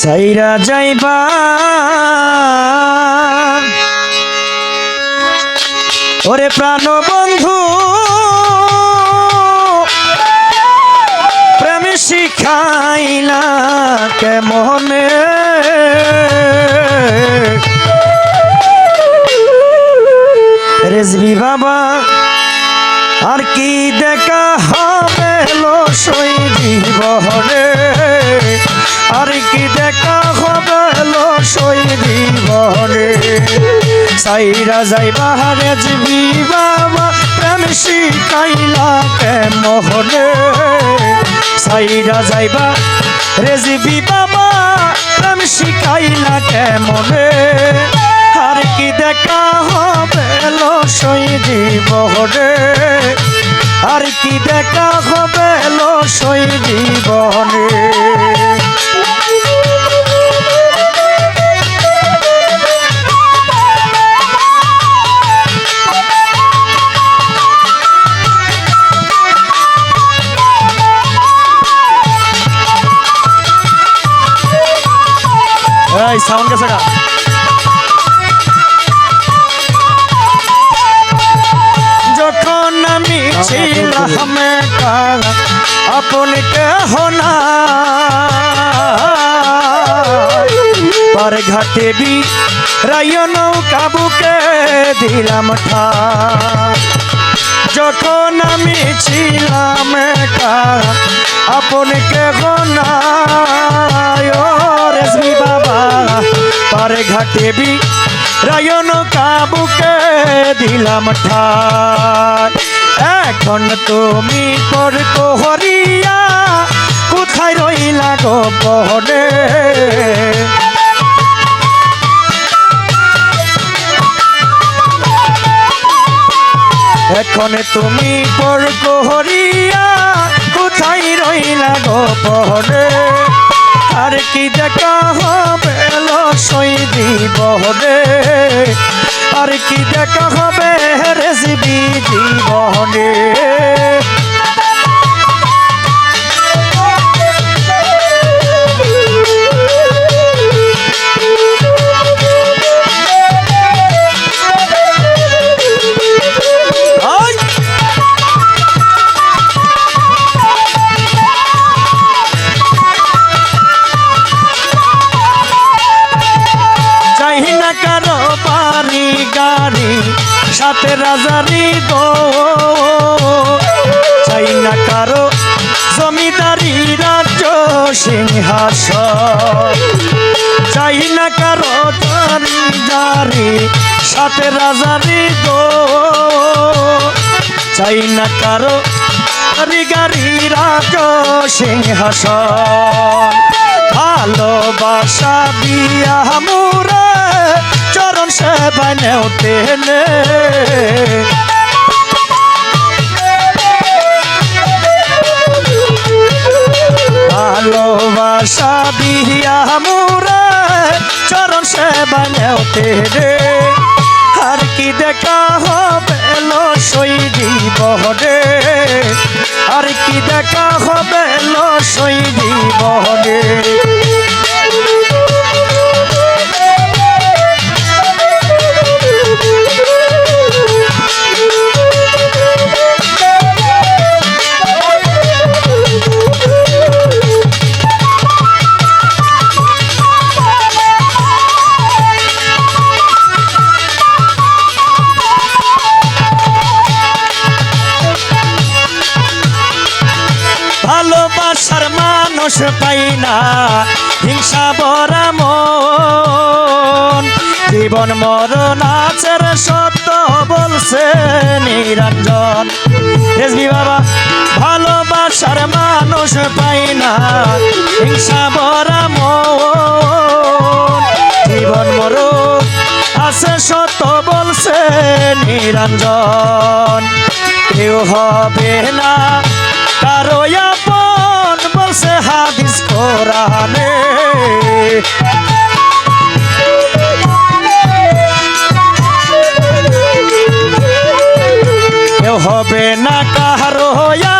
সাইরা যাইবা। ওরে প্রাণ বন্ধু, প্রেম শিখাইলা কেমনে? রেজবি বাবা, আর কি দেখা হবে লো সই জীবনে? সাইরা যাইবা রেজবি বাবা প্রেম শিখাইলা কে মোহনে সাইরা যাইবা রেজবি বাবা প্রেম শিখাইলা কে মনে আর কি দেখা হবে লো সই জীবনে আর কি দেখা হবে লো সই জীবনে সাউন্ড গেছে গা। যখন আমি ছিলাম আপন কেহ পর ঘাটে বি রায় নৌকা বুকে দিলাম ঠা পারে ঘাটে বি রায়ন কাবুকে দিলাম ঠাই এখন তুমি কর হরিয়া কোথায় রইলা গো বহনে এখন তুমি পর হরিয়া কোথায় রইলা গো বহনে আর কি দেখা হবে? লো সই জীবনে আর কি দেখা হবে? রেসিবি জীবনে কারও বাড়ি গাড়ি, সাথে রাজারি গো। চাই না কারও জমিদারি রাজ্য সিংহাসন। চাই না কারও জারি জারি সাথে রাজারি গো। চাই না কারও গাড়ি রাজ সিংহাসন। ভালোবাসা দিয়া মুরে নেওতে নে ভালোবাসা দিয়া মুরে চরণ সেবায় নেওতে রে আর কি দেখা হবে লো সই জীবনে আর কি দেখা হবে লো সই জীবনে ভালোবাসার মানুষ পাই না। হিংসা বরা মন। জীবন মরণ আছের সত্য বলছে নিরঞ্জন। রেজবি বাবা, ভালোবাসার মানুষ পাই না। হিংসা বরা মন। জীবন মরণ আছে সত্য বলছে নিরঞ্জন। কেউ হবে না কারও কোরআনে কেউ হবে না কারও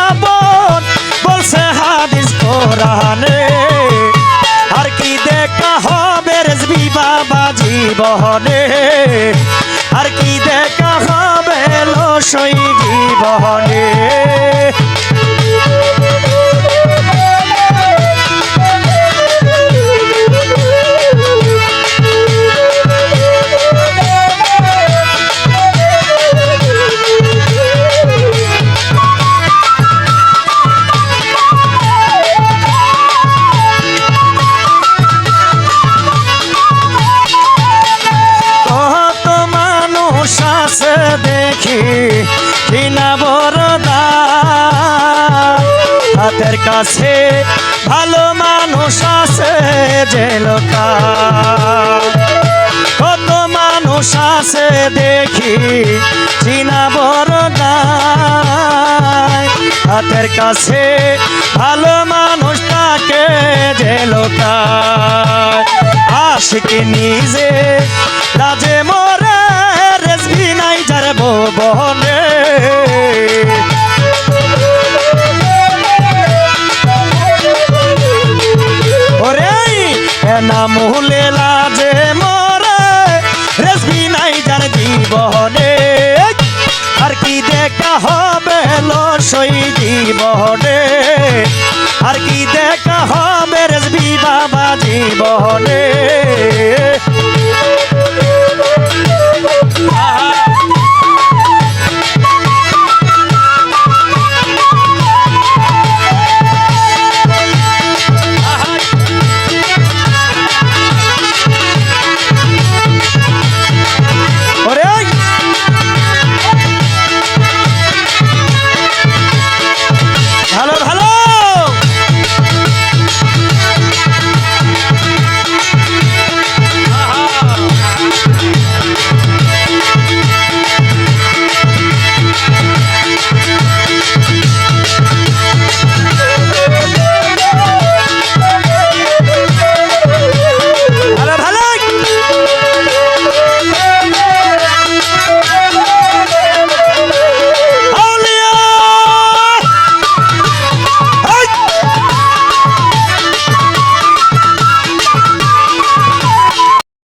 আপন, বলছে হাদিস কোরআনে। আর কি দেখ জীবনে? আর কি দেখা হবে লসই জীবনে? কিনা বরদা। হাতের কাছে ভালো মানুষ আছে যে লোকা। কত মানুষ আছে দেখি চিনা বরদা হাতের কাছে ভালো মানুষ তাকে যে লোকা। আশিকি নিজে রাজে মরে রেসবি নাই যার বনে এনা হুলেলা যে মরে। রেসবি নাই যার জীবনে। আর কি দেখা হবে লসই জীবনে? আর কি দেখা হবে রেসবি বাবা জীবনে?